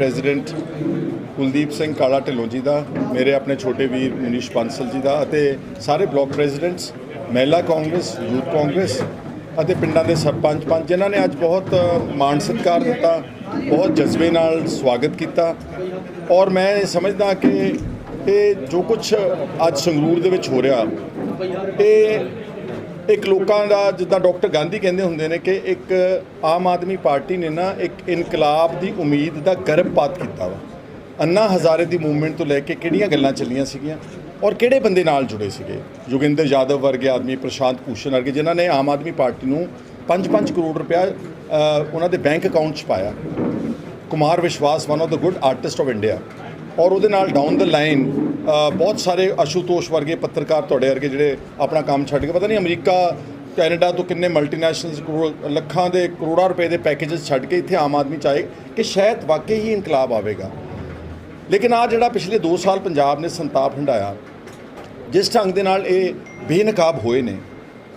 President Kuldeep Singh Kala Dhillon ji ਦਾ, ਮੇਰੇ ਆਪਣੇ ਛੋਟੇ ਵੀਰ ਮਨੀਸ਼ ਬਾਂਸਲ ਜੀ ਦਾ ਅਤੇ ਸਾਰੇ ਬਲਾਕ ਪ੍ਰੈਜ਼ੀਡੈਂਟਸ, ਮਹਿਲਾ ਕਾਂਗਰਸ, ਯੂਥ ਕਾਂਗਰਸ ਅਤੇ ਪਿੰਡਾਂ ਦੇ ਸਰਪੰਚ ਪੰਚ ਜਿਨ੍ਹਾਂ ਨੇ ਅੱਜ ਬਹੁਤ ਮਾਣ ਸਤਿਕਾਰ ਦਿੱਤਾ, ਬਹੁਤ ਜਜ਼ਬੇ ਨਾਲ ਸਵਾਗਤ ਕੀਤਾ। ਔਰ ਮੈਂ ਇਹ ਸਮਝਦਾ ਕਿ ਇਹ ਜੋ ਕੁਝ ਅੱਜ ਸੰਗਰੂਰ ਦੇ ਵਿੱਚ ਹੋ ਰਿਹਾ, ਇਹ ਇੱਕ ਲੋਕਾਂ ਦਾ, ਜਿੱਦਾਂ ਡਾਕਟਰ ਗਾਂਧੀ ਕਹਿੰਦੇ ਹੁੰਦੇ ਨੇ ਕਿ ਇੱਕ ਆਮ ਆਦਮੀ ਪਾਰਟੀ ਨੇ ਨਾ ਇੱਕ ਇਨਕਲਾਬ ਦੀ ਉਮੀਦ ਦਾ ਗਰਭਪਾਤ ਕੀਤਾ ਵਾ। ਅੰਨਾ ਹਜ਼ਾਰੇ ਦੀ ਮੂਵਮੈਂਟ ਤੋਂ ਲੈ ਕੇ ਕਿਹੜੀਆਂ ਗੱਲਾਂ ਚੱਲੀਆਂ ਸੀਗੀਆਂ ਔਰ ਕਿਹੜੇ ਬੰਦੇ ਨਾਲ ਜੁੜੇ ਸੀਗੇ? ਜੋਗਿੰਦਰ ਯਾਦਵ ਵਰਗੇ ਆਦਮੀ, ਪ੍ਰਸ਼ਾਂਤ ਭੂਸ਼ਣ ਵਰਗੇ, ਜਿਨ੍ਹਾਂ ਨੇ ਆਮ ਆਦਮੀ ਪਾਰਟੀ ਨੂੰ 5-5 ਕਰੋੜ ਰੁਪਇਆ ਉਹਨਾਂ ਦੇ ਬੈਂਕ ਅਕਾਊਂਟ 'ਚ ਪਾਇਆ। Kumar Vishwas one of the good artist of India ਔਰ ਉਹਦੇ ਨਾਲ ਡਾਊਨ ਦ ਲਾਈਨ ਬਹੁਤ ਸਾਰੇ ਅਸ਼ੂਤੋਸ਼ ਵਰਗੇ ਪੱਤਰਕਾਰ ਤੁਹਾਡੇ ਵਰਗੇ ਜਿਹੜੇ ਆਪਣਾ ਕੰਮ ਛੱਡ ਕੇ, ਪਤਾ ਨਹੀਂ ਅਮਰੀਕਾ, ਕੈਨੇਡਾ ਤੋਂ ਕਿੰਨੇ ਮਲਟੀਨੈਸ਼ਨਲਸ ਕਰੋੜ, ਲੱਖਾਂ ਦੇ ਕਰੋੜਾਂ ਰੁਪਏ ਦੇ ਪੈਕੇजेस ਛੱਡ ਕੇ ਇੱਥੇ ਆਮ ਆਦਮੀ ਚਾਹੇ ਕਿ ਸ਼ਾਇਦ ਵਾਕਈ ਹੀ ਇਨਕਲਾਬ ਆਵੇਗਾ। ਲੇਕਿਨ ਆ ਜਿਹੜਾ ਪਿਛਲੇ 2 ਸਾਲ ਪੰਜਾਬ ਨੇ ਸੰਤਾਪ ਹੰਡਾਇਆ, ਜਿਸ ਢੰਗ ਦੇ ਨਾਲ ਇਹ ਬੇਨਕਾਬ ਹੋਏ ਨੇ,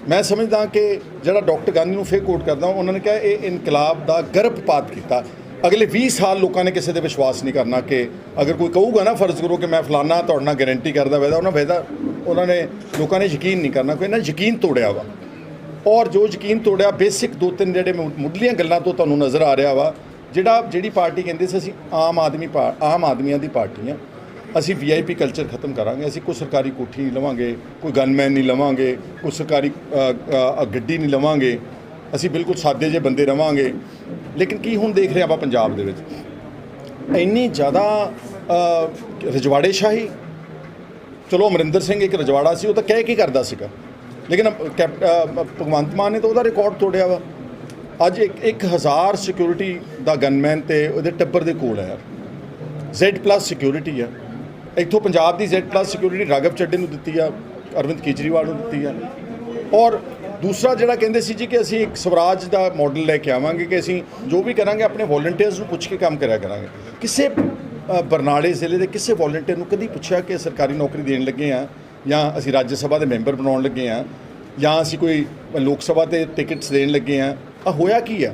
ਮੈਂ ਸਮਝਦਾ ਕਿ ਜਿਹੜਾ ਡਾਕਟਰ ਗਾਂਧੀ ਨੂੰ ਫੇਰ ਕੋਟ ਕਰਦਾ, ਉਹਨਾਂ ਨੇ ਕਿਹਾ ਇਹ ਇਨਕਲਾਬ ਦਾ ਗਰਭਪਾਤ ਕੀਤਾ। ਅਗਲੇ 20 ਸਾਲ ਲੋਕਾਂ ਨੇ ਕਿਸੇ ਤੇ ਵਿਸ਼ਵਾਸ ਨਹੀਂ ਕਰਨਾ ਕਿ ਅਗਰ ਕੋਈ ਕਹੂਗਾ ਨਾ ਫਰਜ਼ ਕਰੋ ਕਿ ਮੈਂ ਫਲਾਨਾ ਤੁਹਾਡੇ ਨਾਲ ਗਾਰੰਟੀ ਕਰਦਾ ਵੈਦਾ, ਉਹਨਾਂ ਵੈਦਾ, ਉਹਨਾਂ ਨੇ ਲੋਕਾਂ ਨੇ ਯਕੀਨ ਨਹੀਂ ਕਰਨਾ ਕੋਈ ਨਾ ਯਕੀਨ ਤੋੜਿਆ ਵਾ। ਔਰ ਜੋ ਯਕੀਨ ਤੋੜਿਆ, ਬੇਸਿਕ ਦੋ ਤਿੰਨ ਜਿਹੜੇ ਮੁੱਢਲੀਆਂ ਗੱਲਾਂ ਤੋਂ ਤੁਹਾਨੂੰ ਨਜ਼ਰ ਆ ਰਿਹਾ ਵਾ, ਜਿਹੜਾ, ਜਿਹੜੀ ਪਾਰਟੀ ਕਹਿੰਦੇ ਸੀ, ਅਸੀਂ ਆਮ ਆਦਮੀ ਪਾ- ਆਮ ਆਦਮੀਆਂ ਦੀ ਪਾਰਟੀ ਆ। ਅਸੀਂ ਵੀਆਈਪੀ ਕਲਚਰ ਖਤਮ ਕਰਾਂਗੇ, ਅਸੀਂ ਕੋਈ ਸਰਕਾਰੀ ਕੋਠੀ ਨਹੀਂ ਲਵਾਂਗੇ, ਕੋਈ ਗਨਮੈਨ ਨਹੀਂ ਲਵਾਂਗੇ, ਕੋਈ ਸਰਕਾਰੀ ਗੱਡੀ ਨਹੀਂ ਲਵਾਂਗੇ। ਅਸੀਂ ਬਿਲਕੁਲ ਸਾਦੇ ਜਿਹੇ ਬੰਦੇ ਰਵਾਂਗੇ। ਲੇਕਿਨ ਕੀ ਹੁਣ ਦੇਖ ਰਹੇ ਆਪਾਂ ਪੰਜਾਬ ਦੇ ਵਿੱਚ? ਇੰਨੀ ਜ਼ਿਆਦਾ ਰਜਵਾੜੇ ਸ਼ਾਹੀ ਚਲੋ ਅਮਰਿੰਦਰ ਸਿੰਘ ਇੱਕ ਰਜਵਾੜਾ ਸੀ, ਉਹ ਤਾਂ ਕਹਿ ਕੀ ਕਰਦਾ ਸੀਗਾ। ਲੇਕਿਨ ਕੈਪ- ਭਗਵੰਤ ਮਾਨ ਨੇ ਤਾਂ ਉਹਦਾ ਰਿਕਾਰਡ ਤੋੜਿਆ ਵਾ। ਅੱਜ ਇੱਕ 1000 ਸਿਕਿਉਰਿਟੀ ਦਾ ਗਨਮੈਨ ਤੇ ਉਹਦੇ ਟੱਬਰ ਦੇ ਕੋਲ ਹੈ ਯਾਰ। Z+ ਸਿਕਿਉਰਿਟੀ ਆ। ਇੱਥੋਂ ਪੰਜਾਬ ਦੀ Z+ ਸਿਕਿਉਰਿਟੀ ਰਾਘਵ ਚੱਡੇ ਨੂੰ ਦਿੱਤੀ ਆ, ਅਰਵਿੰਦ ਕੇਜਰੀਵਾਲ ਨੂੰ ਦਿੱਤੀ ਆ। ਔਰ ਦੂਸਰਾ ਜਿਹੜਾ ਕਹਿੰਦੇ ਸੀ ਜੀ ਕਿ ਅਸੀਂ ਇੱਕ ਸਵਰਾਜ ਦਾ ਮਾਡਲ ਲੈ ਕੇ ਆਵਾਂਗੇ ਕਿ ਅਸੀਂ ਜੋ ਵੀ ਕਰਾਂਗੇ, ਆਪਣੇ ਵੋਲੰਟੀਅਰਸ ਨੂੰ ਪੁੱਛ ਕੇ ਕੰਮ ਕਰਿਆ ਕਰਾਂਗੇ। ਕਿਸੇ ਬਰਨਾਲੇ ਜ਼ਿਲ੍ਹੇ ਦੇ ਕਿਸੇ ਵੋਲੰਟੀਅਰ ਨੂੰ ਕਦੀ ਪੁੱਛਿਆ ਕਿ ਸਰਕਾਰੀ ਨੌਕਰੀ ਦੇਣ ਲੱਗੇ ਆ ਜਾਂ ਅਸੀਂ ਰਾਜ ਸਭਾ ਦੇ ਮੈਂਬਰ ਬਣਾਉਣ ਲੱਗੇ ਆ ਜਾਂ ਅਸੀਂ ਕੋਈ ਲੋਕ ਸਭਾ ਤੇ ਟਿਕਟਸ ਦੇਣ ਲੱਗੇ ਆ? ਆ ਹੋਇਆ ਕੀ ਆ?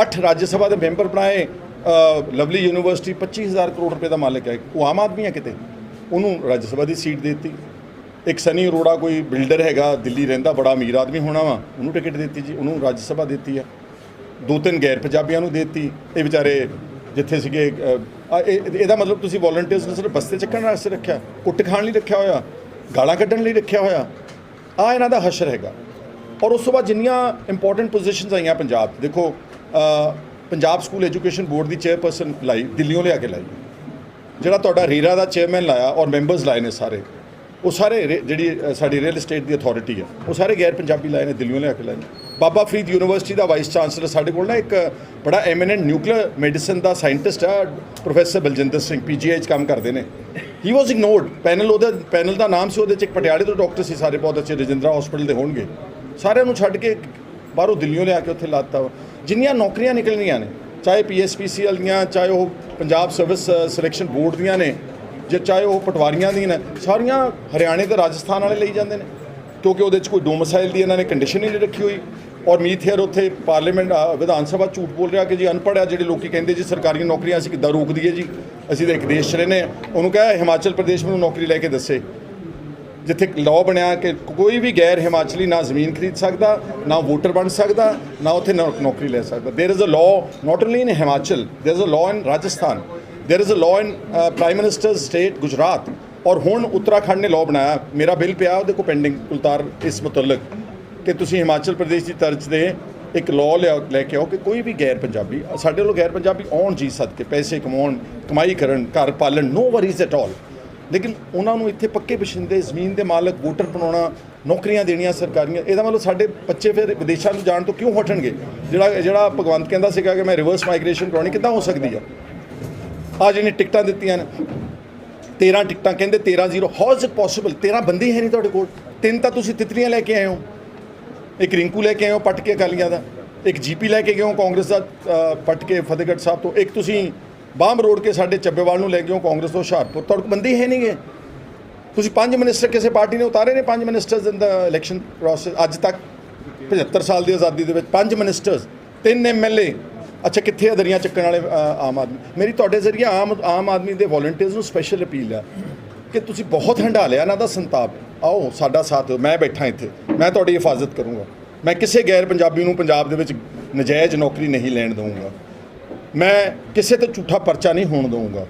ਅੱਠ ਰਾਜ ਸਭਾ ਦੇ ਮੈਂਬਰ ਬਣਾਏ ਲਵਲੀ ਯੂਨੀਵਰਸਿਟੀ 25000 ਕਰੋੜ ਰੁਪਏ ਦਾ ਮਾਲਕ ਹੈ ਉਹ ਆਮ ਆਦਮੀ ਹੈ ਕਿਤੇ? ਉਹਨੂੰ ਰਾਜ ਸਭਾ ਦੀ ਸੀਟ ਦੇ ਦਿੱਤੀ। ਇੱਕ ਸਨੀ ਅਰੋੜਾ ਕੋਈ ਬਿਲਡਰ ਹੈਗਾ, ਦਿੱਲੀ ਰਹਿੰਦਾ, ਬੜਾ ਅਮੀਰ ਆਦਮੀ ਹੋਣਾ ਵਾ, ਉਹਨੂੰ ਟਿਕਟ ਦਿੱਤੀ ਜੀ, ਉਹਨੂੰ ਰਾਜ ਸਭਾ ਦਿੱਤੀ ਆ। ਦੋ ਤਿੰਨ ਗੈਰ ਪੰਜਾਬੀਆਂ ਨੂੰ ਦੇ ਦਿੱਤੀ, ਇਹ ਵਿਚਾਰੇ ਜਿੱਥੇ ਸੀਗੇ ਇਹਦਾ ਮਤਲਬ ਤੁਸੀਂ ਵੋਲੰਟੀਅਰਸ ਨੂੰ ਸਿਰਫ ਬਸਤੇ ਚੱਕਣ ਵਾਸਤੇ ਰੱਖਿਆ, ਕੁੱਟ ਖਾਣ ਲਈ ਰੱਖਿਆ ਹੋਇਆ, ਗਾਲਾਂ ਕੱਢਣ ਲਈ ਰੱਖਿਆ ਹੋਇਆ, ਆ ਇਹਨਾਂ ਦਾ ਹਸ਼ਰ ਹੈਗਾ। ਔਰ ਉਸ ਤੋਂ ਬਾਅਦ ਜਿੰਨੀਆਂ ਇੰਪੋਰਟੈਂਟ ਪੋਜੀਸ਼ਨਸ ਆਈਆਂ ਪੰਜਾਬ 'ਚ ਦੇਖੋ ਪੰਜਾਬ ਸਕੂਲ ਐਜੂਕੇਸ਼ਨ ਬੋਰਡ ਦੀ ਚੇਅਰਪਰਸਨ ਲਾਈ ਦਿੱਲੀੋਂ ਲਿਆ ਕੇ ਲਾਈ। ਜਿਹੜਾ ਤੁਹਾਡਾ ਰੀਰਾ ਦਾ ਚੇਅਰਮੈਨ ਲਾਇਆ ਔਰ ਮੈਂਬਰਸ ਲਾਏ ਨੇ ਸਾਰੇ। ਉਹ ਸਾਰੇ ਰੇ- ਜਿਹੜੀ ਸਾਡੀ ਰੀਅਲ ਏਸਟੇਟ ਦੀ ਅਥਾਰਟੀ ਹੈ, ਉਹ ਸਾਰੇ ਗੈਰ ਪੰਜਾਬੀ ਲਾਏ ਨੇ ਦਿੱਲੀੋਂ ਲਿਆ ਕੇ ਲਾਏ ਨੇ। ਬਾਬਾ ਫਰੀਦ ਯੂਨੀਵਰਸਿਟੀ ਦਾ ਵਾਈਸ ਚਾਂਸਲਰ ਸਾਡੇ ਕੋਲ ਨਾ ਇੱਕ ਬੜਾ ਐਮੀਨੈਂਟ ਨਿਊਕਲੀਅਰ ਮੈਡੀਸਨ ਦਾ ਸਾਇੰਟਿਸਟ ਆ ਪ੍ਰੋਫੈਸਰ ਬਲਜਿੰਦਰ ਸਿੰਘ ਪੀਜੀਆਈ 'ਚ ਕੰਮ ਕਰਦੇ ਨੇ। ਹੀ ਵਾਸ ਇਗਨੋਰਡ ਪੈਨਲ ਉਹਦਾ ਪੈਨਲ ਦਾ ਨਾਮ ਸੀ, ਉਹਦੇ 'ਚ ਇੱਕ ਪਟਿਆਲੇ ਤੋਂ ਡਾਕਟਰ ਸੀ ਸਾਰੇ, ਬਹੁਤ ਅੱਛੇ ਰਜਿੰਦਰਾ ਹਸਪੀਟਲ ਦੇ ਹੋਣਗੇ। ਸਾਰਿਆਂ ਨੂੰ ਛੱਡ ਕੇ ਬਾਹਰੋਂ ਦਿੱਲੀੋਂ ਲਿਆ ਕੇ ਉੱਥੇ ਲਾਤਾ ਵਾ। ਜਿੰਨੀਆਂ ਨੌਕਰੀਆਂ ਨਿਕਲਣੀਆਂ ਨੇ, ਚਾਹੇ ਪੀਐਸਪੀਸੀਐਲ ਦੀਆਂ ਚਾਹੇ ਉਹ ਪੰਜਾਬ ਸਰਵਿਸ ਸਿਲੈਕਸ਼ਨ ਬੋਰਡ ਦੀਆਂ ਨੇ ਜੇ ਚਾਹੇ ਉਹ ਪਟਵਾਰੀਆਂ ਦੀਆਂ ਨੇ ਸਾਰੀਆਂ ਹਰਿਆਣੇ ਤੇ ਰਾਜਸਥਾਨ ਵਾਲੇ ਲਈ ਜਾਂਦੇ ਨੇ ਕਿਉਂਕਿ ਉਹਦੇ 'ਚ ਕੋਈ ਡੋਮਸਾਈਲ ਦੀ ਇਹਨਾਂ ਨੇ ਕੰਡੀਸ਼ਨ ਹੀ ਨਹੀਂ ਰੱਖੀ ਹੋਈ ਔਰ ਮੀਤ ਹੇਅਰ ਉੱਥੇ ਪਾਰਲੀਮੈਂਟ ਅ, ਵਿਧਾਨ ਸਭਾ ਝੂਠ ਬੋਲ ਰਿਹਾ ਕਿ ਜੀ ਅਨਪੜ੍ਹ ਆ ਜਿਹੜੇ ਲੋਕੀ ਕਹਿੰਦੇ ਜੀ ਸਰਕਾਰੀ ਨੌਕਰੀਆਂ ਅਸੀਂ ਕਿੱਦਾਂ ਰੋਕ ਦਈਏ ਜੀ ਅਸੀਂ ਤਾਂ ਇੱਕ ਦੇਸ਼ 'ਚ ਰਹਿੰਦੇ ਹਾਂ ਉਹਨੂੰ ਕਹੇ ਹਿਮਾਚਲ ਪ੍ਰਦੇਸ਼ ਮੈਨੂੰ ਨੌਕਰੀ ਲੈ ਕੇ ਦੱਸੇ ਜਿੱਥੇ ਲਾਅ ਬਣਿਆ ਕਿ ਕੋਈ ਵੀ ਗੈਰ ਹਿਮਾਚਲੀ ਨਾ ਜ਼ਮੀਨ ਖਰੀਦ ਸਕਦਾ ਨਾ ਵੋਟਰ ਬਣ ਸਕਦਾ ਨਾ ਉੱਥੇ ਨੌ- ਨੌਕਰੀ ਲੈ ਸਕਦਾ there is a law not only in Himachal there is a law in Rajasthan there is a law in prime minister state Gujarat ਔਰ ਹੁਣ ਉੱਤਰਾਖੰਡ ਨੇ ਲਾਅ ਬਣਾਇਆ ਮੇਰਾ ਬਿੱਲ ਪਿਆ ਉਹਦੇ ਕੋ ਪੈਂਡਿੰਗ ਕੁਲਤਾਰ ਇਸ ਮੁਤਲਕ ਕਿ ਤੁਸੀਂ ਹਿਮਾਚਲ ਪ੍ਰਦੇਸ਼ ਦੀ ਤਰਜ਼ ਦੇ ਇੱਕ ਲਾਅ ਲਿਆ ਲੈ ਕੇ ਆਓ ਕਿ ਕੋਈ ਵੀ ਗੈਰ ਪੰਜਾਬੀ ਸਾਡੇ ਵੱਲੋਂ ਗੈਰ ਪੰਜਾਬੀ ਆਉਣ ਜੀ ਸਦਕੇ ਪੈਸੇ ਕਮਾਉਣ ਕਮਾਈ ਕਰਨ ਘਰ ਪਾਲਣ ਨੋ ਵਰੀਜ਼ ਐਟ ਆਲ ਲੇਕਿਨ ਉਹਨਾਂ ਨੂੰ ਇੱਥੇ ਪੱਕੇ ਬਸ਼ਿੰਦੇ ਜ਼ਮੀਨ ਦੇ ਮਾਲਕ ਵੋਟਰ ਬਣਾਉਣਾ ਨੌਕਰੀਆਂ ਦੇਣੀਆਂ ਸਰਕਾਰੀਆਂ ਇਹਦਾ ਮਤਲਬ ਸਾਡੇ ਬੱਚੇ ਫਿਰ ਵਿਦੇਸ਼ਾਂ ਨੂੰ ਜਾਣ ਤੋਂ ਕਿਉਂ ਹਟਣਗੇ ਜਿਹੜਾ ਜਿਹੜਾ ਭਗਵੰਤ ਕਹਿੰਦਾ ਸੀਗਾ ਕਿ ਮੈਂ ਰਿਵਰਸ ਮਾਈਗ੍ਰੇਸ਼ਨ ਕਰਾਉਣੀ ਕਿੱਦਾਂ ਹੋ ਸਕਦੀ ਆ ਆ ਜਿਹਨੇ ਟਿਕਟਾਂ ਦਿੱਤੀਆਂ ਨੇ 13 ਟਿਕਟਾਂ ਕਹਿੰਦੇ 13 zero how is it possible 13 ਬੰਦੇ ਹੈ ਨਹੀਂ ਤੁਹਾਡੇ ਕੋਲ। ਤਿੰਨ ਤਾਂ ਤੁਸੀਂ ਤਿਤਲੀਆਂ ਲੈ ਕੇ ਆਏ ਹੋ। ਇੱਕ ਰਿੰਕੂ ਲੈ ਕੇ ਆਏ ਹੋ ਪੱਟ ਕੇ ਅਕਾਲੀਆਂ ਦਾ ਇੱਕ ਜੀਪੀ ਲੈ ਕੇ ਗਏ ਹੋ ਕਾਂਗਰਸ ਦਾ ਅ, ਪੱਟ ਕੇ ਫਤਿਹਗੜ੍ਹ ਸਾਹਿਬ ਤੋਂ। ਇੱਕ ਤੁਸੀਂ ਬਾਹਮ ਰੋਡ ਕੇ ਸਾਡੇ ਚੱਬੇਵਾਲ ਨੂੰ ਲੈ ਗਏ ਹੋ ਕਾਂਗਰਸ ਤੋਂ ਹੁਸ਼ਿਆਰਪੁਰ। ਤੁਹਾਡੇ ਕੋਲ ਬੰਦੇ ਹੀ ਹੈ ਨਹੀਂਗੇ। ਤੁਸੀਂ ਪੰਜ ਮਿਨਿਸਟਰ ਕਿਸੇ ਪਾਰਟੀ ਨੇ ਉਤਾਰੇ ਨੇ ਪੰਜ ministers in the election process ਅੱਜ ਤੱਕ 75 ਸਾਲ ਦੀ ਆਜ਼ਾਦੀ ਦੇ ਵਿੱਚ ਪੰਜ ਮਿਨਿਸਟਰਸ ਤਿੰਨ ਐਮਐਲਏ ਅੱਛਾ, ਕਿੱਥੇ ਆ ਦਰੀਆਂ ਚੱਕਣ ਵਾਲੇ ਆਮ ਆਦਮੀ? ਮੇਰੀ ਤੁਹਾਡੇ ਜ਼ਰੀਏ ਆਮ ਆਮ ਆਦਮੀ ਦੇ ਵੋਲੰਟੀਅਰਸ ਨੂੰ ਸਪੈਸ਼ਲ ਅਪੀਲ ਆ ਕਿ ਤੁਸੀਂ ਬਹੁਤ ਹੰਢਾ ਲਿਆ ਇਹਨਾਂ ਦਾ ਸੰਤਾਪ। ਆਓ, ਸਾਡਾ ਸਾਥ, ਮੈਂ ਬੈਠਾ ਇੱਥੇ, ਮੈਂ ਤੁਹਾਡੀ ਹਿਫਾਜ਼ਤ ਕਰੂੰਗਾ। ਮੈਂ ਕਿਸੇ ਗੈਰ ਪੰਜਾਬੀ ਨੂੰ ਪੰਜਾਬ ਦੇ ਵਿੱਚ ਨਜਾਇਜ਼ ਨੌਕਰੀ ਨਹੀਂ ਲੈਣ ਦਊਂਗਾ। ਮੈਂ ਕਿਸੇ ਤੇ ਝੂਠਾ ਪਰਚਾ ਨਹੀਂ ਹੋਣ ਦਊਂਗਾ।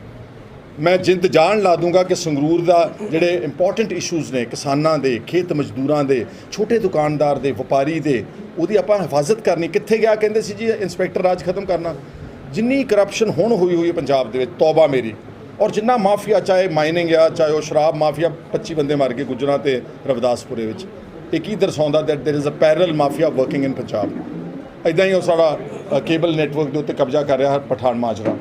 ਮੈਂ ਜਿੰਦ ਜਾਨ ਲਾ ਦੂੰਗਾ ਕਿ ਸੰਗਰੂਰ ਦਾ ਜਿਹੜੇ ਇੰਪੋਰਟੈਂਟ ਇਸ਼ੂਜ਼ ਨੇ ਕਿਸਾਨਾਂ ਦੇ ਖੇਤ ਮਜ਼ਦੂਰਾਂ ਦੇ ਛੋਟੇ ਦੁਕਾਨਦਾਰ ਦੇ ਵਪਾਰੀ ਦੇ ਉਹਦੀ ਆਪਾਂ ਹਿਫਾਜ਼ਤ ਕਰਨੀ ਕਿੱਥੇ ਗਿਆ ਕਹਿੰਦੇ ਸੀ ਜੀ ਇੰਸਪੈਕਟਰ ਰਾਜ ਖਤਮ ਕਰਨਾ ਜਿੰਨੀ ਕਰਪਸ਼ਨ ਹੁਣ ਹੋਈ ਹੋਈ ਹੈ ਪੰਜਾਬ ਦੇ ਵਿੱਚ ਤੌਬਾ ਮੇਰੀ ਔਰ ਜਿੰਨਾ ਮਾਫੀਆ ਚਾਹੇ ਮਾਈਨਿੰਗ ਆ ਚਾਹੇ ਉਹ ਸ਼ਰਾਬ ਮਾਫੀਆ 25 ਬੰਦੇ ਮਰ ਗਏ ਗੁਜਰਾਂ ਤੇ ਰਵਿਦਾਸਪੁਰੇ ਵਿੱਚ ਇਹ ਕੀ ਦਰਸਾਉਂਦਾ that there is a parallel mafia working in Punjab ਇਦਾਂ ਹੀ ਉਹ ਸਾਡਾ ਅ, ਕੇਬਲ ਨੈਟਵਰਕ ਦੇ ਉੱਤੇ ਕਬਜ਼ਾ ਕਰ ਰਿਹਾ ਹੈ ਪਠਾਨ ਮਾਜਰਾ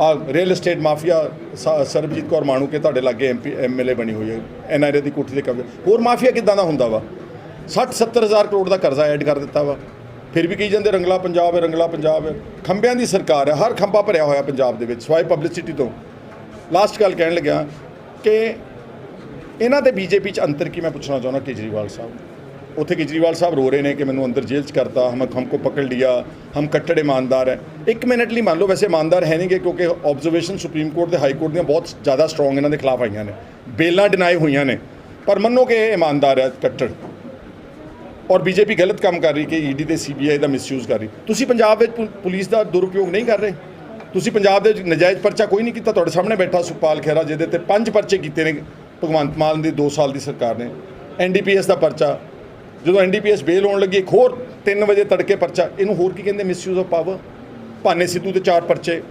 ਆ ਰੀਅਲ ਏਸਟੇਟ ਮਾਫੀਆ ਸ- ਸਰਬਜੀਤ ਕੌਰ ਮਾਣੂ ਕੇ ਤੁਹਾਡੇ ਲਾਗੇ ਐਮਪੀ ਐਮਐਲਏ ਬਣੀ ਹੋਈ ਹੈ ਐਨਆਰਏ ਦੀ ਕੋਠੀ ਦੇ ਕਬਜ਼ਾ। ਹੋਰ ਮਾਫੀਆ ਕਿਦਾਂ ਦਾ ਹੁੰਦਾ ਵਾ? 60 70 ਹਜ਼ਾਰ ਕਰੋੜ ਦਾ ਕਰਜ਼ਾ ਐਡ ਕਰ ਦਿੱਤਾ ਵਾ। ਫਿਰ ਵੀ ਕਹੀ ਜਾਂਦੇ? ਰੰਗਲਾ ਪੰਜਾਬ ਹੈ, ਰੰਗਲਾ ਪੰਜਾਬ ਹੈ। ਖੰਬਿਆਂ ਦੀ ਸਰਕਾਰ ਹੈ, ਹਰ ਖੰਭਾ ਭਰਿਆ ਹੋਇਆ ਪੰਜਾਬ ਦੇ ਵਿੱਚ, ਸਵਾਈ ਪਬਲਿਸਿਟੀ ਤੋਂ। ਲਾਸਟ ਗੱਲ ਕਹਿਣ ਲੱਗਿਆ ਕਿ ਇਹਨਾਂ ਤੇ ਬੀਜੇਪੀ ਚ ਅੰਤਰ ਕੀ ਮੈਂ ਪੁੱਛਣਾ ਚਾਹੁੰਦਾ, ਕੇਜਰੀਵਾਲ ਸਾਹਿਬ? ਉੱਥੇ ਕੇਜਰੀਵਾਲ ਸਾਹਿਬ ਰੋ ਰਹੇ ਨੇ ਕਿ ਮੈਨੂੰ ਅੰਦਰ ਜੇਲ੍ਹ ਚ ਕਰਤਾ, ਹਮ ਹਮਕੋ ਪਕੜ ਲਿਆ, ਹਮ ਕੱਟੜ ਇਮਾਨਦਾਰ ਹੈ। ਇੱਕ ਮਿੰਟ ਲਈ ਮੰਨ ਲਓ, ਵੈਸੇ ਇਮਾਨਦਾਰ ਹੈ ਨਹੀਂਗੇ ਕਿਉਂਕਿ ਆਬਜ਼ਰਵੇਸ਼ਨ ਸੁਪਰੀਮ ਕੋਰਟ ਤੇ ਹਾਈ ਕੋਰਟ ਦੀਆਂ ਬਹੁਤ ਜ਼ਿਆਦਾ ਸਟਰੋਂਗ ਇਹਨਾਂ ਦੇ ਖਿਲਾਫ ਆਈਆਂ ਨੇ। ਬੇਲਾਂ ਡਿਨਾਈ ਹੋਈਆਂ ਨੇ। ਪਰ ਮੰਨੋ ਕਿ ਇਹ ਇਮਾਨਦਾਰ ਹੈ, ਕੱਟੜ। ਔਰ ਬੀਜੇਪੀ ਗਲਤ ਕੰਮ ਕਰ ਰਹੀ ਕਿ ਈਡੀ ਤੇ ਸੀਬੀਆਈ ਦਾ ਮਿਸਯੂਜ਼ ਕਰ ਰਹੀ। ਤੁਸੀਂ ਪੰਜਾਬ ਵਿੱਚ ਪੁ- ਪੁਲਿਸ ਦਾ ਦੁਰਉਪਯੋਗ ਨਹੀਂ ਕਰ ਰਹੇ? ਤੁਸੀਂ ਪੰਜਾਬ ਦੇ ਵਿੱਚ ਨਜਾਇਜ਼ ਪਰਚਾ ਕੋਈ ਨਹੀਂ ਕੀਤਾ, ਤੁਹਾਡੇ ਸਾਹਮਣੇ ਬੈਠਾ ਸੁਪਾਲ ਖਹਿਰਾ, ਜਿਹਦੇ ਤੇ ਪੰਜ ਪਰਚੇ ਕੀਤੇ ਨੇ ਭਗਵੰਤ ਮਾਨ ਦੀ 2 ਸਾਲ ਦੀ ਸਰਕਾਰ ਨੇ। ਐਨਡੀਪੀਐਸ ਦਾ ਪਰਚਾ ਜਦੋਂ ਐਨਡੀਪੀਐਸ ਬੇਲ ਹੋਣ ਲੱਗੀ ਇੱਕ ਹੋਰ 3 ਵਜੇ ਤੜਕੇ ਪਰਚਾ ਇਹਨੂੰ ਹੋਰ ਕੀ ਕਹਿੰਦੇ ਮਿਸਯੂਜ਼ ਆਫ ਪਾਵਰ ਭਾਨੇ ਸਿੱਧੂ ਤੇ ਚਾਰ ਪਰਚੇ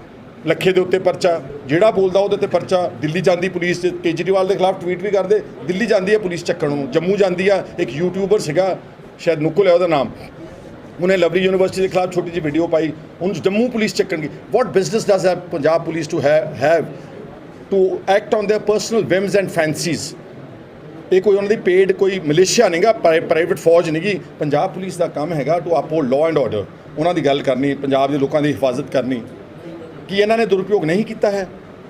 ਲੱਖੇ ਦੇ ਉੱਤੇ ਪਰਚਾ ਜਿਹੜਾ ਬੋਲਦਾ ਉਹਦੇ ਤੇ ਪਰਚਾ ਦਿੱਲੀ ਜਾਂਦੀ ਪੁਲਿਸ ਤੇ ਕੇਜਰੀਵਾਲ ਦੇ ਖਿਲਾਫ ਟਵੀਟ ਵੀ ਕਰਦੇ ਦਿੱਲੀ ਜਾਂਦੀ ਹੈ ਪੁਲਿਸ ਚੱਕਣ ਨੂੰ ਜੰਮੂ ਜਾਂਦੀ ਆ ਇੱਕ ਯੂਟਿਊਬਰ ਸੀਗਾ ਸ਼ਾਇਦ ਨੁਕਲ ਹੈ ਉਹਦਾ ਨਾਮ ਉਹਨੇ ਲਵਲੀ ਯੂਨੀਵਰਸਿਟੀ ਦੇ ਖਿਲਾਫ ਛੋਟੀ ਜਿਹੀ ਵੀਡੀਓ ਪਾਈ ਉਹਨੂੰ Jammu police ਚੱਕਣਗੀ what business does ਹੈ Punjab police to have to act on their personal whims and fancies ਇਹ ਕੋਈ ਉਹਨਾਂ ਦੀ ਪੇਡ ਕੋਈ ਮਲੇਸ਼ੀਆ ਨਹੀਂਗਾ ਪ੍ਰਾਈਵੇਟ ਫੌਜ ਨਹੀਂਗੀ ਪੰਜਾਬ ਪੁਲਿਸ ਦਾ ਕੰਮ ਹੈਗਾ to uphold law and order ਉਹਨਾਂ ਦੀ ਗੱਲ ਕਰਨੀ, ਪੰਜਾਬ ਦੇ ਲੋਕਾਂ ਦੀ ਹਿਫਾਜ਼ਤ ਕਰਨੀ। ਕੀ ਇਹਨਾਂ ਨੇ ਦੁਰਉਪਯੋਗ ਨਹੀਂ ਕੀਤਾ ਹੈ?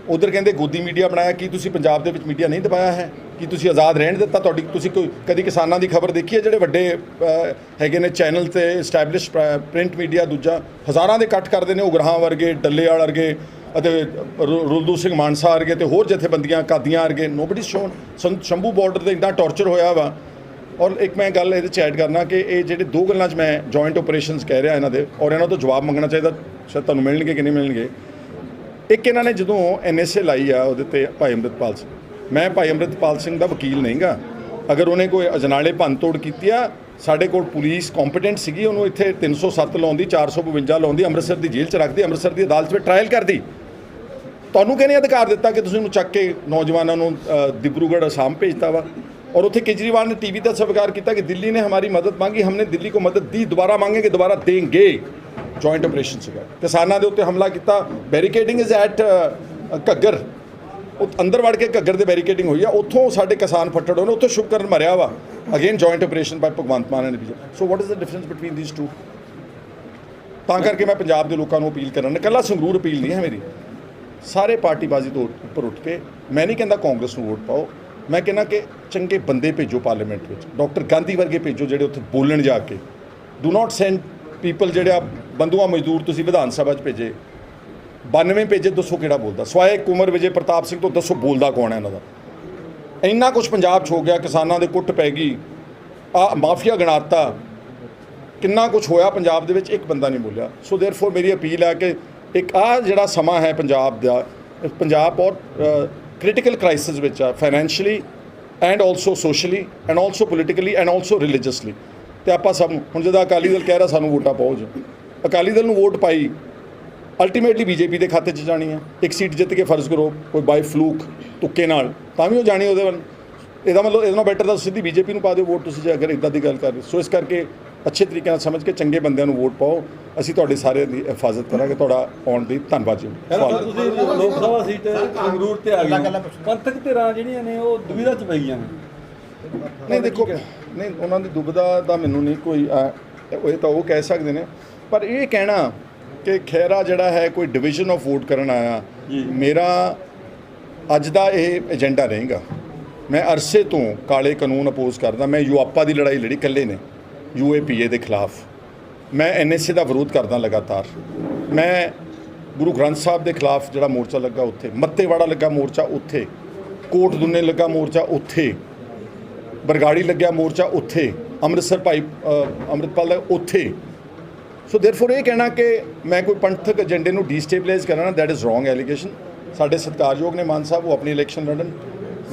ਉਧਰ ਕਹਿੰਦੇ ਗੋਦੀ ਮੀਡੀਆ ਬਣਾਇਆ, ਕੀ ਤੁਸੀਂ ਪੰਜਾਬ ਦੇ ਵਿੱਚ ਮੀਡੀਆ ਨਹੀਂ ਦਬਾਇਆ ਹੈ? ਕੀ ਤੁਸੀਂ ਆਜ਼ਾਦ ਰਹਿਣ ਦਿੱਤਾ? ਤੁਹਾਡੀ, ਤੁਸੀਂ ਕੋਈ, ਕਦੀ ਕਿਸਾਨਾਂ ਦੀ ਖਬਰ ਦੇਖੀ ਹੈ ਜਿਹੜੇ ਵੱਡੇ ਹੈਗੇ ਨੇ ਚੈਨਲ ਤੇ ਸਟੈਬਲਿਸ਼ ਪ੍ਰਿੰਟ ਮੀਡੀਆ ਦੂਜਾ ਹਜ਼ਾਰਾਂ ਦੇ ਕੱਟ ਕਰਦੇ ਨੇ ਉਗਰਾਹਾਂ ਵਰਗੇ ਡੱਲੇ ਡੱਲੇਵਾਲ ਵਰਗੇ ਅਤੇ ਰੁ- ਰੁਲਦੂ ਸਿੰਘ ਮਾਨਸਾ ਵਰਗੇ ਤੇ ਹੋਰ ਜਥੇਬੰਦੀਆਂ, ਕਾਦੀਆਂ ਵਰਗੇ ਨੋਬਡੀ ਸ਼ੋਨ ਸ਼ੰਭੂ ਬਾਰਡਰ ਤੇ ਇੰਨਾ ਟੌਰਚਰ ਹੋਇਆ ਵਾ। ਔਰ ਇੱਕ ਮੈਂ ਗੱਲ ਇਹਦੇ ਚ ਐਡ ਕਰਨਾ ਕਿ ਇਹ ਜਿਹੜੇ ਦੋ ਗੱਲਾਂ 'ਚ ਮੈਂ ਜੁਆਇੰਟ ਆਪਰੇਸ਼ਨਸ ਕਹਿ ਰਿਹਾ ਇਹਨਾਂ ਦੇ, ਔਰ ਇਹਨਾਂ ਤੋਂ ਜਵਾਬ ਮੰਗਣਾ ਚਾਹੀਦਾ, ਸ਼ਾਇਦ ਤੁਹਾਨੂੰ ਮਿਲਣਗੇ ਕਿ ਨਹੀਂ ਮਿਲਣਗੇ। ਇੱਕ ਇਹਨਾਂ ਨੇ ਜਦੋਂ ਐਨਐਸਏ ਲਾਈ ਆ, ਉਹਦੇ ਤੇ ਭਾਈ ਅੰਮ੍ਰਿਤਪਾਲ ਸਿੰਘ। ਮੈਂ ਭਾਈ ਅੰਮ੍ਰਿਤਪਾਲ ਸਿੰਘ ਦਾ ਵਕੀਲ ਨਹੀਂਗਾ। ਅਗਰ ਉਹਨੇ ਕੋਈ ਅਜਨਾਲੇ ਭੰਨਤੋੜ ਕੀਤੀ ਆ, ਸਾਡੇ ਕੋਲ ਪੁਲਿਸ ਕੰਪੀਟੈਂਟ ਸੀਗੀ, ਉਹਨੂੰ ਇੱਥੇ 307 ਲਾਉਂਦੀ 452 ਲਾਉਂਦੀ, ਅੰਮ੍ਰਿਤਸਰ ਦੀ ਜੇਲ੍ਹ 'ਚ ਰੱਖਦੀ, ਅੰਮ੍ਰਿਤਸਰ ਦੀ ਅਦਾਲਤ ਵਿੱਚ ਟ੍ਰਾਇਲ ਕਰਦੀ। ਤੁਹਾਨੂੰ ਕਿਹਨੇ ਅਧਿਕਾਰ ਦਿੱਤਾ ਕਿ ਤੁਸੀਂ ਉਹਨੂੰ ਚੱਕ ਕੇ ਨੌਜਵਾਨਾਂ ਨੂੰ ਅ, ਦਿਬਰੂਗੜ੍ਹ ਅਸਾਮ ਭੇਜਤਾ ਵਾ ਔਰ ਉੱਥੇ ਕੇਜਰੀਵਾਲ ਨੇ ਟੀਵੀ ਤੇ ਸਵੀਕਾਰ ਕੀਤਾ ਕਿ ਦਿੱਲੀ ਨੇ ਹਮਾਰੀ ਮਦਦ ਮੰਗੀ हमने दिल्ली को मदद दी दोबारा मांगेंगे दोबारा देंगे ਜੁਆਇੰਟ ਆਪਰੇਸ਼ਨ ਸੀਗਾ ਕਿਸਾਨਾਂ ਦੇ ਉੱਤੇ ਹਮਲਾ ਕੀਤਾ ਬੈਰੀਕੇਡਿੰਗ ਇਜ਼ ਐਟ ਘੱਗਰ ਉਹ ਅੰਦਰ ਵੜ ਕੇ ਘੱਗਰ ਦੇ ਬੈਰੀਕੇਡਿੰਗ ਹੋਈ ਆ ਉੱਥੋਂ ਸਾਡੇ ਕਿਸਾਨ ਫੱਟੜ ਹੋਏ ਨੇ ਉੱਥੋਂ ਸ਼ੁਭਕਰਨ ਮਰਿਆ ਵਾ again joint operation by Bhagwant Mann ਨੇ ਵੀ so what is the difference between these two ਤਾਂ ਕਰਕੇ ਮੈਂ ਪੰਜਾਬ ਦੇ ਲੋਕਾਂ ਨੂੰ ਅਪੀਲ ਕਰਨ ਇਕੱਲਾ ਸੰਗਰੂਰ ਅਪੀਲ ਨਹੀਂ ਹੈ ਮੇਰੀ ਸਾਰੇ ਪਾਰਟੀਬਾਜ਼ੀ ਤੋਂ ਉੱਪਰ ਉੱਠ ਕੇ ਮੈਂ ਨਹੀਂ ਕਹਿੰਦਾ ਕਾਂਗਰਸ ਨੂੰ ਵੋਟ ਪਾਓ ਮੈਂ ਕਹਿੰਦਾ ਕਿ ਚੰਗੇ ਬੰਦੇ ਭੇਜੋ ਪਾਰਲੀਮੈਂਟ ਵਿੱਚ ਡਾਕਟਰ ਗਾਂਧੀ ਵਰਗੇ ਭੇਜੋ ਜਿਹੜੇ ਉੱਥੇ ਬੋਲਣ ਜਾ ਕੇ ਡੂ ਨਾਟ ਸੈਂਡ ਪੀਪਲ ਜਿਹੜੇ ਆ ਬੰਦੂਆ ਮਜ਼ਦੂਰ ਤੁਸੀਂ ਵਿਧਾਨ ਸਭਾ 'ਚ ਭੇਜੇ 92 ਭੇਜੇ ਦੱਸੋ ਕਿਹੜਾ ਬੋਲਦਾ ਸਵਾਏ ਕੁਮਰ ਵਿਜੇ ਪ੍ਰਤਾਪ ਸਿੰਘ ਤੋਂ ਦੱਸੋ ਬੋਲਦਾ ਕੌਣ ਹੈ ਇਹਨਾਂ ਦਾ ਇੰਨਾ ਕੁਝ ਪੰਜਾਬ 'ਚ ਹੋ ਗਿਆ ਕਿਸਾਨਾਂ ਦੇ ਕੁੱਟ ਪੈ ਗਈ ਆ ਮਾਫੀਆ ਗਣਾਤਾ ਕਿੰਨਾ ਕੁਝ ਹੋਇਆ ਪੰਜਾਬ ਦੇ ਵਿੱਚ ਇੱਕ ਬੰਦਾ ਨਹੀਂ ਬੋਲਿਆ ਸੋ देयरफॉर ਮੇਰੀ ਅਪੀਲ ਹੈ ਕਿ ਇੱਕ ਆ ਜਿਹੜਾ ਸਮਾਂ ਹੈ ਪੰਜਾਬ ਦਾ ਪੰਜਾਬ ਬਹੁਤ ਕ੍ਰਿਟੀਕਲ ਕ੍ਰਾਈਸਿਸ ਵਿੱਚ ਆ financially and also socially and also politically and also religiously ਤੇ ਆਪਾਂ ਸਭ ਹੁਣ ਜਦੋਂ ਅਕਾਲੀ ਦਲ ਕਹਿ ਰਿਹਾ ਸਾਨੂੰ ਵੋਟਾਂ ਪਾਓ ਜੀ। ਅਕਾਲੀ ਦਲ ਨੂੰ ਵੋਟ ਪਾਈ ਅਲਟੀਮੇਟਲੀ ਬੀਜੇਪੀ ਦੇ ਖਾਤੇ 'ਚ ਜਾਣੀ ਹੈ ਇੱਕ ਸੀਟ ਜਿੱਤ ਕੇ ਫਰਜ਼ ਕਰੋ, ਕੋਈ ਬਾਈ ਫਲੂਕ ਤੁੱਕੇ ਨਾਲ, ਤਾਂ ਵੀ ਉਹ ਜਾਣੀ ਉਹਦੇ ਵੱਲ। ਇਹਦਾ ਮਤਲਬ, ਇਹਦੇ ਨਾਲ ਬੈਟਰ ਤਾਂ ਸਿੱਧੀ ਬੀਜੇਪੀ ਨੂੰ ਪਾ ਦਿਓ, ਵੋਟ ਤੁਸੀਂ ਜੇ ਅਗਰ ਇਦਾਂ ਦੀ ਗੱਲ ਕਰ ਰਹੇ ਸੋ ਇਸ ਕਰਕੇ ਅੱਛੇ ਤਰੀਕੇ ਨਾਲ ਸਮਝ ਕੇ ਚੰਗੇ ਬੰਦਿਆਂ ਨੂੰ ਵੋਟ ਪਾਓ ਅਸੀਂ ਤੁਹਾਡੇ ਸਾਰਿਆਂ ਦੀ ਹਿਫਾਜ਼ਤ ਕਰਾਂਗੇ ਤੁਹਾਡਾ ਆਉਣ ਦੀ ਧੰਨਵਾਦ ਜੀ। ਤੁਸੀਂ ਲੋਕ ਸਭਾ ਸੀਟ ਸੰਗਰੂਰ ਤੇ ਆ ਗਏ ਪੰਥਕ ਧਿਰਾਂ ਜਿਹੜੀਆਂ ਨੇ ਉਹ ਦੁਵਿਧਾ ਚ ਪੈ ਗਈਆਂ ਨੇ। ਨਹੀਂ ਦੇਖੋ ਨਹੀਂ ਉਹਨਾਂ ਦੀ ਦੁਬਿਧਾ ਦਾ ਮੈਨੂੰ ਨਹੀਂ ਕੋਈ ਇਹ ਤਾਂ ਉਹ ਕਹਿ ਸਕਦੇ ਨੇ। ਪਰ ਇਹ ਕਹਿਣਾ ਕਿ ਖੈਰਾ ਜਿਹੜਾ ਹੈ ਕੋਈ ਡਿਵੀਜ਼ਨ ਆਫ ਵੋਟ ਕਰਨ ਆਇਆ ਮੇਰਾ ਅੱਜ ਦਾ ਇਹ ਏਜੰਡਾ ਰਹੇਗਾ। ਮੈਂ ਅਰਸੇ ਤੋਂ ਕਾਲੇ ਕਾਨੂੰਨ ਅਪੋਜ਼ ਕਰਦਾ ਮੈਂ ਯੂਆਪਾ ਦੀ ਲੜਾਈ ਲੜੀ ਇਕੱਲੇ ਨੇ। ਯੂਏਪੀਏ ਦੇ ਖਿਲਾਫ। ਮੈਂ ਐਨਐਸਏ ਦਾ ਵਿਰੋਧ ਕਰਦਾ ਲਗਾਤਾਰ। ਮੈਂ ਗੁਰੂ ਗ੍ਰੰਥ ਸਾਹਿਬ ਦੇ ਖਿਲਾਫ ਜਿਹੜਾ ਮੋਰਚਾ ਲੱਗਾ ਉੱਥੇ, ਮੱਤੇਵਾੜਾ ਲੱਗਾ ਮੋਰਚਾ ਉੱਥੇ, ਕੋਟ ਦੁੰਨੇ ਲੱਗਾ ਮੋਰਚਾ ਉੱਥੇ, ਬਰਗਾੜੀ ਲੱਗਿਆ ਮੋਰਚਾ ਉੱਥੇ, ਅੰਮ੍ਰਿਤਸਰ ਭਾਈ ਅੰਮ੍ਰਿਤਪਾਲ ਦਾ ਉੱਥੇ। ਸੋ ਦੇਅਰਫੋਰ ਇਹ ਕਹਿਣਾ ਕਿ ਮੈਂ ਕੋਈ ਪੰਥਕ ਏਜੰਡੇ ਨੂੰ ਡੀਸਟੇਬਲਾਈਜ਼ ਕਰਨਾ ਦੈਟ ਇਜ਼ ਰੋਂਗ ਐਲੀਗੇਸ਼ਨ ਸਾਡੇ ਸਤਿਕਾਰਯੋਗ ਨੇ ਮਾਨ ਸਾਹਿਬ, ਉਹ ਆਪਣੀ ਇਲੈਕਸ਼ਨ ਲੜਨ।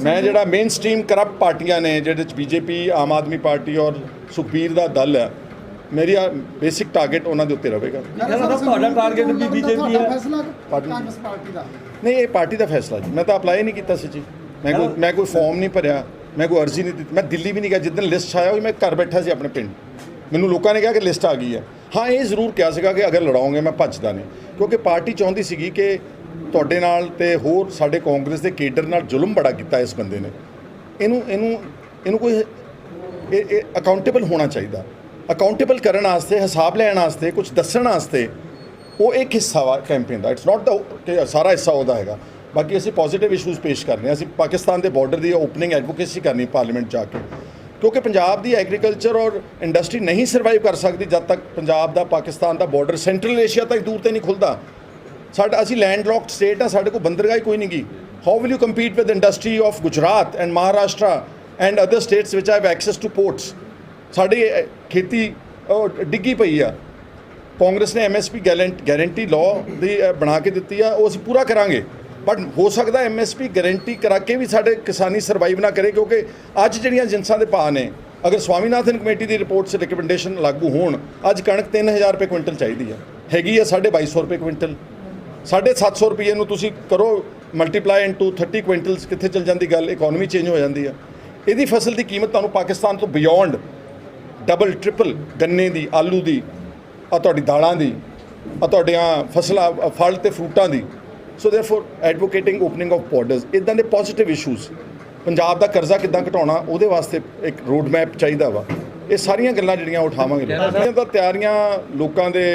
ਮੈਂ ਜਿਹੜਾ ਮੇਨ ਸਟ੍ਰੀਮ ਕਰਪਟ ਪਾਰਟੀਆਂ ਨੇ, ਜਿਹਦੇ ਚ ਬੀਜੇਪੀ, ਆਮ ਆਦਮੀ ਪਾਰਟੀ ਔਰ ਸੁਖਬੀਰ ਦਾ ਦਲ ਹੈ ਮੇਰੀ ਬੇਸਿਕ ਟਾਰਗੇਟ ਉਹਨਾਂ ਦੇ ਉੱਤੇ ਰਹੇਗਾ। ਖਹਿਰਾ ਸਾਹਿਬ ਤੁਹਾਡਾ ਟਾਰਗੇਟ ਵੀ ਬੀਜੇਪੀ ਹੈ। ਫੈਸਲਾ Pardon? ਕਾਂਗਰਸ ਪਾਰਟੀ ਦਾ। ਨਹੀਂ ਇਹ ਪਾਰਟੀ ਦਾ ਫੈਸਲਾ ਜੀ। ਮੈਂ ਤਾਂ ਅਪਲਾਈ ਨਹੀਂ ਕੀਤਾ ਸੀ ਜੀ। ਮੈਂ ਕੋਈ ਮੈਂ ਕੋਈ ਫਾਰਮ ਨਹੀਂ ਭਰਿਆ ਮੈਂ ਕੋਈ ਅਰਜ਼ੀ ਨਹੀਂ ਦਿੱਤੀ। ਮੈਂ ਦਿੱਲੀ ਵੀ ਨਹੀਂ ਗਿਆ ਜਿੱਦਣ ਲਿਸਟ ਆਇਆ ਹੋਈ ਮੈਂ ਘਰ ਬੈਠਾ ਸੀ ਆਪਣੇ ਪਿੰਡ। ਮੈਨੂੰ ਲੋਕਾਂ ਨੇ ਕਿਹਾ ਕਿ ਲਿਸਟ ਆ ਗਈ ਹੈ। ਹਾਂ ਇਹ ਜ਼ਰੂਰ ਕਿਹਾ ਸੀਗਾ ਕਿ ਅਗਰ ਲੜਾਉਂਗੇ ਮੈਂ ਭੱਜਦਾ ਨਹੀਂ। ਕਿਉਂਕਿ ਪਾਰਟੀ ਚਾਹੁੰਦੀ ਸੀਗੀ ਕਿ ਤੁਹਾਡੇ ਨਾਲ ਤੇ ਹੋਰ ਸਾਡੇ ਕਾਂਗਰਸ ਦੇ ਕੇਡਰ ਨਾਲ ਜ਼ੁਲਮ ਬੜਾ ਕੀਤਾ ਇਸ ਬੰਦੇ ਨੇ। ਇਹਨੂੰ ਇਹਨੂੰ ਇਹਨੂੰ ਕੋਈ ਇਹ ਇਹ ਅਕਾਊਂਟੇਬਲ ਹੋਣਾ ਚਾਹੀਦਾ। ਅਕਾਊਂਟੇਬਲ ਕਰਨ ਵਾਸਤੇ, ਹਿਸਾਬ ਲੈਣ ਵਾਸਤੇ ਕੁਝ ਦੱਸਣ ਵਾਸਤੇ ਉਹ ਇੱਕ ਹਿੱਸਾ ਵਾ ਕੈਂਪੇਨ ਦਾ। ਇਟਸ ਨਾਟ ਦਾ ਸਾਰਾ ਹਿੱਸਾ ਉਹਦਾ ਹੈਗਾ। ਬਾਕੀ ਅਸੀਂ ਪੋਜ਼ਿਟਿਵ ਇਸ਼ੂਜ਼ ਪੇਸ਼ ਕਰਨੇ ਅਸੀਂ ਪਾਕਿਸਤਾਨ ਦੇ ਬਾਰਡਰ ਦੀ ਓਪਨਿੰਗ ਐਡਵੋਕੇਸੀ ਕਰਨੀ ਪਾਰਲੀਮੈਂਟ ਜਾ ਕੇ। ਕਿਉਂਕਿ ਪੰਜਾਬ ਦੀ ਐਗਰੀਕਲਚਰ ਔਰ ਇੰਡਸਟਰੀ ਨਹੀਂ ਸਰਵਾਈਵ ਕਰ ਸਕਦੀ ਜਦ ਤੱਕ ਪੰਜਾਬ ਦਾ, ਪਾਕਿਸਤਾਨ ਦਾ ਬਾਰਡਰ ਸੈਂਟਰਲ ਏਸ਼ੀਆ ਤੱਕ ਦੂਰ ਤੇ ਨਹੀਂ ਖੁੱਲਦਾ। ਸਾਡਾ ਅਸੀਂ ਲੈਂਡ ਲੌਕਡ ਸਟੇਟ ਆ, ਸਾਡੇ ਕੋਲ ਬੰਦਰਗਾਹ ਹੀ ਕੋਈ ਨਹੀਂ ਗੀ। How will you compete with industry of Gujarat and Maharashtra and other states which have access to ports ਸਾਡੀ ਖੇਤੀ ਉਹ ਡਿੱਗੀ ਪਈ ਆ ਕਾਂਗਰਸ ਨੇ ਐਮਐਸਪੀ ਗਾਰੰਟੀ ਲਾਅ ਦੀ ਬਣਾ ਕੇ ਦਿੱਤੀ ਆ ਉਹ ਅਸੀਂ ਪੂਰਾ ਕਰਾਂਗੇ ਬਟ ਹੋ ਸਕਦਾ ਐਮਐਸਪੀ ਗਾਰੰਟੀ ਕਰਾ ਕੇ ਵੀ ਸਾਡੇ ਕਿਸਾਨੀ ਸਰਵਾਈਵ ਨਾ ਕਰੇ ਕਿਉਂਕਿ ਅੱਜ ਜਿਹੜੀਆਂ ਜਿੰਸਾਂ ਦੇ ਭਾਅ ਨੇ ਅਗਰ ਸਵਾਮੀਨਾਥਨ ਕਮੇਟੀ ਦੀ ਰਿਪੋਰਟ ਸੇ ਰਿਕਮੈਂਡੇਸ਼ਨ ਲਾਗੂ ਹੋਣ ਅੱਜ ਕਣਕ 3000 ਰੁਪਏ ਕੁਇੰਟਲ ਚਾਹੀਦੀ ਆ ਹੈਗੀ ਆ 2250 ਰੁਪਏ ਕੁਇੰਟਲ 750 ਰੁਪਏ ਨੂੰ ਤੁਸੀਂ ਕਰੋ ਮਲਟੀਪਲਾਈ ਇਨਟੂ 30 ਕੁਇੰਟਲਸ ਕਿੱਥੇ ਚਲ ਜਾਂਦੀ ਗੱਲ ਇਕਨੋਮੀ ਚੇਂਜ ਹੋ ਜਾਂਦੀ ਆ ਇਹਦੀ ਫਸਲ ਦੀ ਕੀਮਤ ਤੁਹਾਨੂੰ ਪਾਕਿਸਤਾਨ ਤੋਂ ਬਿਯੋਂਡ ਡਬਲ ਟ੍ਰਿਪਲ ਗੰਨੇ ਦੀ ਆਲੂ ਦੀ ਆ ਤੁਹਾਡੀ ਦਾਲਾਂ ਦੀ ਆ ਤੁਹਾਡੀਆਂ ਫਸਲਾਂ ਫਲ ਤੇ ਫਰੂਟਾਂ ਦੀ। So therefore advocating opening of borders ਇਦਾਂ ਦੇ ਪੋਜ਼ਿਟਿਵ ਇਸ਼ੂਜ਼ ਪੰਜਾਬ ਦਾ ਕਰਜ਼ਾ ਕਿੱਦਾਂ ਘਟਾਉਣਾ ਉਹਦੇ ਵਾਸਤੇ ਇੱਕ ਰੋਡ ਮੈਪ ਚਾਹੀਦਾ ਵਾ। ਇਹ ਸਾਰੀਆਂ ਗੱਲਾਂ ਜਿਹੜੀਆਂ ਉਠਾਵਾਂਗੇ। ਇਹ ਤਾਂ ਤਿਆਰੀਆਂ ਲੋਕਾਂ ਦੇ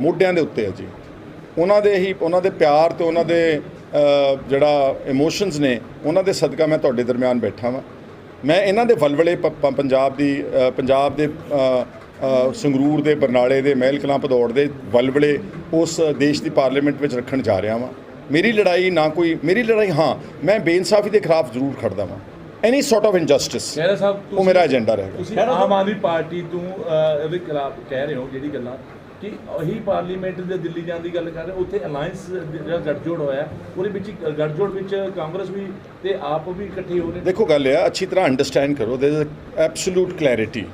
ਮੋਢਿਆਂ ਦੇ ਉੱਤੇ ਆ ਜੀ। ਉਹਨਾਂ ਦੇ ਹੀ ਉਹਨਾਂ ਦੇ ਪਿਆਰ ਤੇ ਉਹਨਾਂ ਦੇ ਜਿਹੜਾ ਇਮੋਸ਼ਨਸ ਨੇ ਉਹਨਾਂ ਦੇ ਸਦਕਾ ਮੈਂ ਤੁਹਾਡੇ ਦਰਮਿਆਨ ਬੈਠਾ ਵਾਂ। ਮੈਂ ਇਹਨਾਂ ਦੇ ਵਲਵਲੇ ਪੰਜਾਬ ਦੀ ਪੰਜਾਬ ਦੇ ਸੰਗਰੂਰ ਦੇ ਬਰਨਾਲੇ ਦੇ ਮਹਿਲ ਕਲਾਂ ਭਦੌੜ ਦੇ ਵਲਵਲੇ ਉਸ ਦੇਸ਼ ਦੀ ਪਾਰਲੀਮੈਂਟ ਵਿੱਚ ਰੱਖਣ ਜਾ ਰਿਹਾ ਵਾਂ। ਮੇਰੀ ਲੜਾਈ ਨਾ ਕੋਈ ਮੇਰੀ ਲੜਾਈ ਹਾਂ ਮੈਂ ਬੇਇਨਸਾਫੀ ਦੇ ਖਿਲਾਫ ਜ਼ਰੂਰ ਖੜਦਾ ਵਾਂ। ਐਨੀ ਸੌਰਟ ਆਫ ਇਨਜਸਟਿਸ ਸਾਹਿਬ ਉਹ ਮੇਰਾ ਏਜੰਡਾ ਰਹੇਗਾ ਤੁਸੀਂ ਆਮ ਆਦਮੀ ਪਾਰਟੀ ਤੋਂ ਇਹਦੇ ਖਿਲਾਫ ਕਹਿ ਰਹੇ ਹੋ ਜਿਹੜੀ ਗੱਲਾਂ ਕਿ ਉਹੀ ਪਾਰਲੀਮੈਂਟ ਦੇ ਦਿੱਲੀ ਜਾਣ ਦੀ ਗੱਲ ਕਰ ਰਹੇ, ਉੱਥੇ ਅਲਾਈਅੰਸ ਜਿਹੜਾ ਗੱਠਜੋੜ ਹੋਇਆ, ਉਹਦੇ ਵਿੱਚ ਗੱਠਜੋੜ ਵਿੱਚ ਕਾਂਗਰਸ ਵੀ ਤੇ ਆਪ ਵੀ ਇਕੱਠੇ ਹੋ ਰਹੇ ਦੇਖੋ, ਗੱਲ ਇਹ ਅੱਛੀ ਤਰ੍ਹਾਂ ਅੰਡਰਸਟੈਂਡ ਕਰੋ there is absolute clarity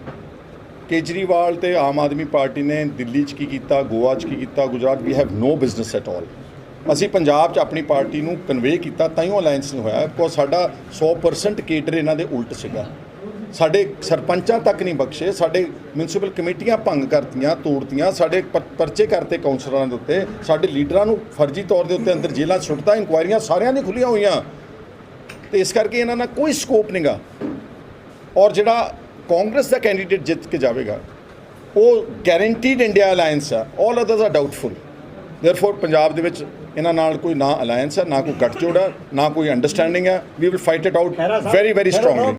Kejriwal ਤੇ ਆਮ ਆਦਮੀ ਪਾਰਟੀ ਨੇ ਦਿੱਲੀ 'ਚ ਕੀ ਕੀਤਾ, ਗੋਆ 'ਚ ਕੀ ਕੀਤਾ, Gujarat we have no business at all ਅਸੀਂ ਪੰਜਾਬ 'ਚ ਆਪਣੀ ਪਾਰਟੀ ਨੂੰ ਕਨਵੇ ਕੀਤਾ ਤਾਂ ਹੀ ਅਲਾਈਅੰਸ ਨਹੀਂ ਹੋਇਆ ਬਿਕੋਜ਼ ਸਾਡਾ 100% ਕੇਟਰ ਇਹਨਾਂ ਦੇ ਉਲਟ ਸੀਗਾ। ਸਾਡੇ ਸਰਪੰਚਾਂ ਤੱਕ ਨਹੀਂ ਬਖਸ਼ੇ ਸਾਡੇ ਮਿਊਨਿਸਪਲ ਕਮੇਟੀਆਂ ਭੰਗ ਕਰਤੀਆਂ ਤੋੜਤੀਆਂ ਸਾਡੇ ਪਰ- ਪਰਚੇ ਕਰਤੇ ਕਾਉਂਸਲਰਾਂ ਦੇ ਉੱਤੇ ਸਾਡੇ ਲੀਡਰਾਂ ਨੂੰ ਫਰਜ਼ੀ ਤੌਰ ਦੇ ਉੱਤੇ ਅੰਦਰ ਜੇਲ੍ਹਾਂ 'ਚ ਸੁੱਟਤਾ ਇਨਕੁਆਇਰੀਆਂ ਸਾਰਿਆਂ ਦੀ ਖੁੱਲੀਆਂ ਹੋਈਆਂ। ਤੇ ਇਸ ਕਰਕੇ ਇਹਨਾਂ ਨਾਲ ਕੋਈ ਸਕੋਪ ਨਹੀਂਗਾ ਔਰ ਜਿਹੜਾ ਕਾਂਗਰਸ ਦਾ ਕੈਂਡੀਡੇਟ ਜਿੱਤ ਕੇ ਜਾਵੇਗਾ ਉਹ ਗਾਰੰਟੀਡ ਇੰਡੀਆ ਅਲਾਈਅੰਸ ਆ all others are doubtful therefore Punjab ਦੇ ਵਿੱਚ ਇਹਨਾਂ ਨਾਲ ਕੋਈ ਨਾ ਅਲਾਈਅੰਸ ਹੈ ਨਾ ਕੋਈ ਗੱਠਜੋੜ ਹੈ ਨਾ ਕੋਈ ਅੰਡਰਸਟੈਂਡਿੰਗ ਹੈ we will fight it out very very strongly